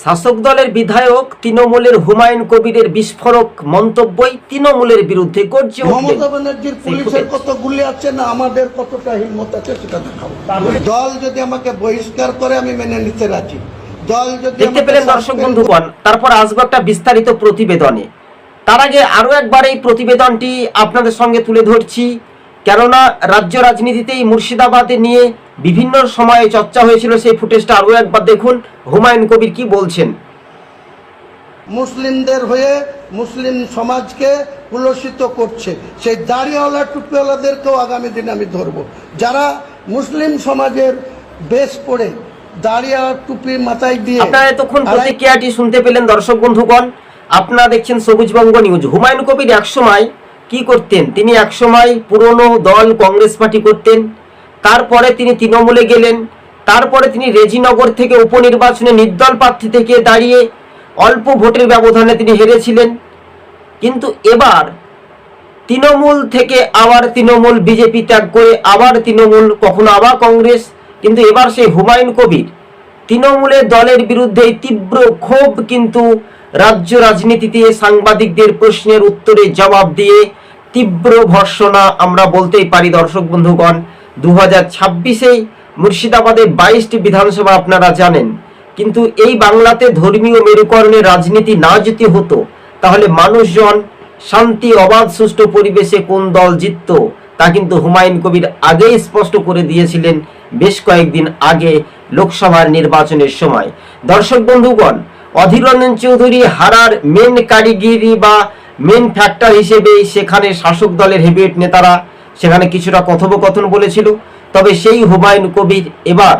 শাসক দলের বিধায়ক তৃণমূলের হুমায়ুন কবিরের বিস্ফোরক মন্তব্যই তৃণমূলের বিরুদ্ধে গর্জে মমতা ব্যানার্জির পুলিশের কত গুলি আছে না আমাদের কতটা হিম্মত আছে সেটা দেখাবো। দল যদি আমাকে বহিষ্কার করে আমি মেনে নিতে রাজি। দল যদি দেখতে পেলেন দর্শক বন্ধুগণ তারপর আসব একটা বিস্তারিত প্রতিবেদনে। তার আগে আরও একবার এই প্রতিবেদনটি আপনাদের সঙ্গে তুলে ধরছি। কেননা রাজ্য রাজনীতিতে এই মুর্শিদাবাদে নিয়ে বিভিন্ন সময়ে চর্চা হয়েছিল সেই ফুটেজটা। আরও একবার দেখুন হুমায়ুন কবির কি বলছেন? মুসলিমদের হয়ে মুসলিম সমাজকে কুলসিত করছে। সেই দাড়িওয়ালা টুপিওয়ালাদেরকেও আগামী দিনে আমি ধরব। যারা মুসলিম সমাজের বেশ পড়ে দাড়িওয়ালা টুপি মাথায় দিয়ে আপনারা এতক্ষণ প্রতিক্রিয়াটি শুনতে পেলেন দর্শক বন্ধুগণ। আপনারা দেখছেন সবুজবঙ্গ নিউজ। হুমায়ুন কবির একসময় কি করতেন? তিনি একসময় পুরনো দল কংগ্রেস পার্টি করতেন। তারপরে তিনি তৃণমূলে গেলেন। তারপরে তিনি রেজিনগর থেকে উপনির্বাচনে নির্দল প্রার্থী থেকে দাঁড়িয়ে অল্প ভোটের ব্যবধানে তিনি হেরেছিলেন। কিন্তু এবার তৃণমূল থেকে আবার তৃণমূল বিজেপি ত্যাগ করে আবার তৃণমূল, কখনো আবার কংগ্রেস, কিন্তু এবার সেই হুমায়ুন কবির। তৃণমূলের দলের বিরুদ্ধে তীব্র ক্ষোভ কিন্তু রাজ্য রাজনীতিতে সাংবাদিকদের প্রশ্নের উত্তরে জবাব দিয়ে তীব্র ভর্সনা আমরা বলতেই পারি দর্শক বন্ধুগণ। দু হাজার ছাব্বিশেই মুর্শিদাবাদে বাইশটি বিধানসভা আপনারা জানেন। কিন্তু এই বাংলাতে ধর্মীয় মেরুকরণের রাজনীতি না যদি হতো, তাহলে মানুষজন শান্তি, অবাধ, সুষ্ঠু পরিবেশে কোন দল জিতত, তা কিন্তু হুমায়ুন কবির আগেই স্পষ্ট করে দিয়েছিলেন বেশ কয়েকদিন আগে লোকসভার নির্বাচনের সময়। দর্শক বন্ধুগণ, অধীর রঞ্জন চৌধুরী হারার মেন কারিগিরি বা মেন ফ্যাক্টর হিসেবে সেখানে শাসক দলের হেভিয়েট নেতারা সেখানে কিছুটা কথোপকথন বলেছিল, তবে সেই হুমায়ুন কবির এবার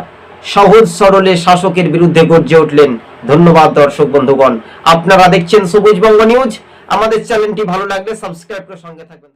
সহজ সরলে শাসকের বিরুদ্ধে গর্জে উঠলেন। ধন্যবাদ দর্শক বন্ধুগণ। আপনারা দেখছেন সবুজ বঙ্গ নিউজ। আমাদের চ্যানেলটি ভালো লাগলে সাবস্ক্রাইব করে সঙ্গে থাকবেন।